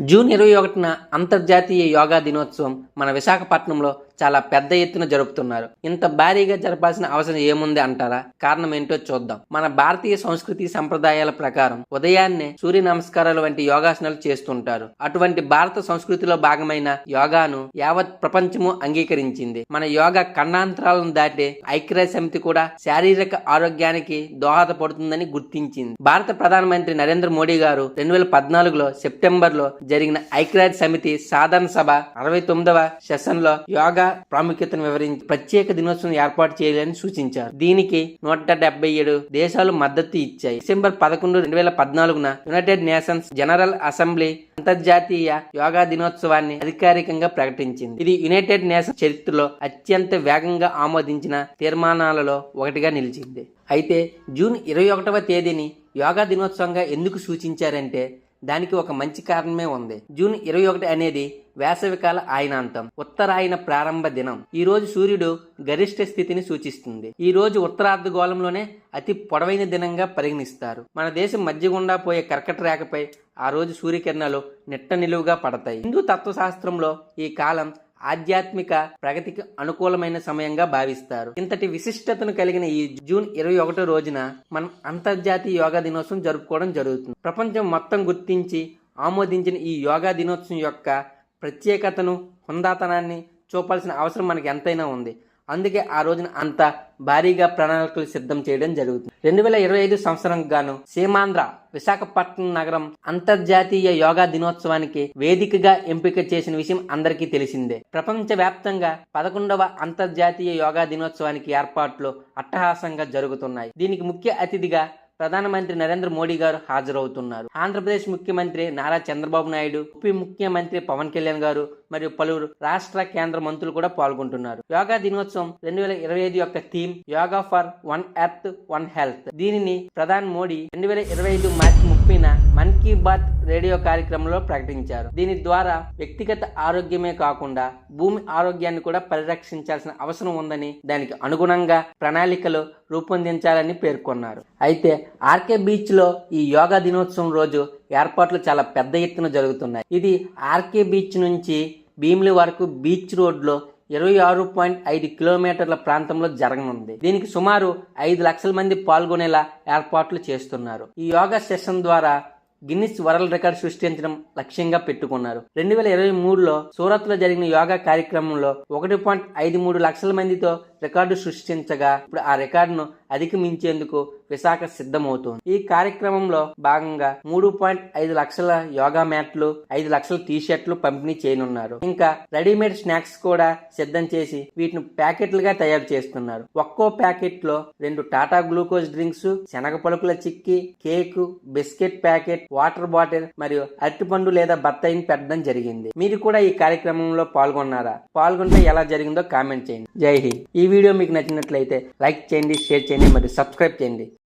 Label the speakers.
Speaker 1: June ఇరవై ఒకటిన అంతర్జాతీయ యోగా దినోత్సవం మన విశాఖపట్నంలో చాలా పెద్ద ఎత్తున జరుపుతున్నారు. ఇంత భారీగా జరపాల్సిన అవసరం ఏముంది అంటారా? కారణం ఏంటో చూద్దాం. మన భారతీయ సంస్కృతి సంప్రదాయాల ప్రకారం ఉదయాన్నే సూర్య నమస్కారాలు వంటి యోగాసనాలు చేస్తుంటారు. అటువంటి భారత సంస్కృతిలో భాగమైన యోగాను యావత్ ప్రపంచము అంగీకరించింది. మన యోగా ఖండాంతరాలను దాటే ఐక్యరాజ్య సమితి కూడా శారీరక ఆరోగ్యానికి దోహదపడుతుందని గుర్తించింది. భారత ప్రధానమంత్రి నరేంద్ర మోడీ గారు రెండు వేల పద్నాలుగులో సెప్టెంబర్లో జరిగిన ఐక్యరాజ్య సమితి సాధారణ సభ అరవై తొమ్మిదవ సెషన్లో యోగా ప్రాముఖ్యతను వివరించి ప్రత్యేక దినోత్సవం ఏర్పాటు చేయాలని సూచించారు. దీనికి నూట డెబ్బై ఏడు దేశాలు మద్దతు ఇచ్చాయి. డిసెంబర్ పదకొండు రెండు వేల పద్నాలుగున యునైటెడ్ నేషన్స్ జనరల్ అసెంబ్లీ అంతర్జాతీయ యోగా దినోత్సవాన్ని అధికారికంగా ప్రకటించింది. ఇది యునైటెడ్ నేషన్స్ చరిత్రలో అత్యంత వేగంగా ఆమోదించిన తీర్మానాలలో ఒకటిగా నిలిచింది. అయితే జూన్ ఇరవై ఒకటవ తేదీని యోగా దినోత్సవంగా ఎందుకు సూచించారంటే దానికి ఒక మంచి కారణమే ఉంది. జూన్ ఇరవై ఒకటి అనేది వేసవికాల ఆయనాంతం ఉత్తరాయణ ప్రారంభ దినం. ఈ రోజు సూర్యుడు గరిష్ట స్థితిని సూచిస్తుంది. ఈ రోజు ఉత్తరార్ధగోళంలోనే అతి పొడవైన దినంగా పరిగణిస్తారు. మన దేశం మధ్య గుండా పోయే కర్కట రేఖపై ఆ రోజు సూర్యకిరణాలు నిట్ట నిలువుగా పడతాయి. హిందూ తత్వశాస్త్రంలో ఈ కాలం ఆధ్యాత్మిక ప్రగతికి అనుకూలమైన సమయంగా భావిస్తారు. ఇంతటి విశిష్టతను కలిగిన ఈ జూన్ ఇరవై ఒకటో రోజున మనం అంతర్జాతీయ యోగా దినోత్సవం జరుపుకోవడం జరుగుతుంది. ప్రపంచం మొత్తం గుర్తించి ఆమోదించిన ఈ యోగా దినోత్సవం యొక్క ప్రత్యేకతను హుందాతనాన్ని చూపాల్సిన అవసరం మనకి ఎంతైనా ఉంది. అందుకే ఆ రోజున అంత భారీగా ప్రణాళికలు సిద్ధం చేయడం జరుగుతుంది. రెండు వేల ఇరవై ఐదు సంవత్సరం గాను సీమాంధ్ర విశాఖపట్నం నగరం అంతర్జాతీయ యోగా దినోత్సవానికి వేదికగా ఎంపిక చేసిన విషయం అందరికీ తెలిసిందే. ప్రపంచ వ్యాప్తంగా పదకొండవ అంతర్జాతీయ యోగా దినోత్సవానికి ఏర్పాట్లు అట్టహాసంగా జరుగుతున్నాయి. దీనికి ముఖ్య అతిథిగా ప్రధానమంత్రి నరేంద్ర మోడీ గారు హాజరవుతున్నారు. ఆంధ్రప్రదేశ్ ముఖ్యమంత్రి నారా చంద్రబాబు నాయుడు ఉప ముఖ్యమంత్రి పవన్ కళ్యాణ్ గారు మరియు పలువురు రాష్ట్ర కేంద్ర మంత్రులు కూడా పాల్గొంటున్నారు. యోగా దినోత్సవం రెండు వేల ఇరవై ఐదు యొక్క theme yoga for one earth one health. దీనిని ప్రధాని మోడీ రెండు వేల ఇరవై ఐదు మార్చి ముప్పైన మన్ కీ బాత్ రేడియో కార్యక్రమంలో ప్రకటించారు. దీని ద్వారా వ్యక్తిగత ఆరోగ్యమే కాకుండా భూమి ఆరోగ్యాన్ని కూడా పరిరక్షించాల్సిన అవసరం ఉందని దానికి అనుగుణంగా ప్రణాళికలు రూపొందించాలని పేర్కొన్నారు. అయితే ఆర్కే బీచ్లో ఈ యోగా దినోత్సవం రోజు ఏర్పాట్లు చాలా పెద్ద ఎత్తున జరుగుతున్నాయి. ఇది ఆర్కే బీచ్ నుంచి భీమిలి వరకు బీచ్ రోడ్లో ఇరవై ఆరు పాయింట్ ఐదు కిలోమీటర్ల ప్రాంతంలో జరగనుంది. దీనికి సుమారు ఐదు లక్షల మంది పాల్గొనేలా ఏర్పాట్లు చేస్తున్నారు. ఈ యోగా సెషన్ ద్వారా గిన్నిస్ వరల్డ్ రికార్డ్ సృష్టించడం లక్ష్యంగా పెట్టుకున్నారు. రెండు వేల ఇరవై మూడులో సూరత్లో జరిగిన యోగా కార్యక్రమంలో ఒకటి పాయింట్ ఐదు మూడు లక్షల మందితో రికార్డు సృష్టించగా ఇప్పుడు ఆ రికార్డును అధిగమించేందుకు విశాఖ సిద్ధమవుతోంది. ఈ కార్యక్రమంలో భాగంగా మూడు పాయింట్ ఐదు లక్షల యోగా మ్యాట్లు ఐదు లక్షల టీ షర్ట్లు పంపిణీ చేయనున్నారు. ఇంకా రెడీమేడ్ స్నాక్స్ కూడా సిద్ధం చేసి వీటిని ప్యాకెట్లుగా తయారు చేస్తున్నారు. ఒక్కో ప్యాకెట్లో రెండు టాటా గ్లూకోజ్ డ్రింక్స్ శనగ పలుకుల chikki cake biscuit packet water bottle మరియు అరటిపండు లేదా బత్తాయిని పెట్టడం జరిగింది. మీరు కూడా ఈ కార్యక్రమంలో పాల్గొన్నారా? పాల్గొంటే ఎలా జరిగిందో కామెంట్ చేయండి. జై హింద్. ఈ వీడియో మీకు నచ్చినట్లయితే లైక్ చేయండి షేర్ చేయండి మరియు సబ్స్క్రైబ్ చేయండి.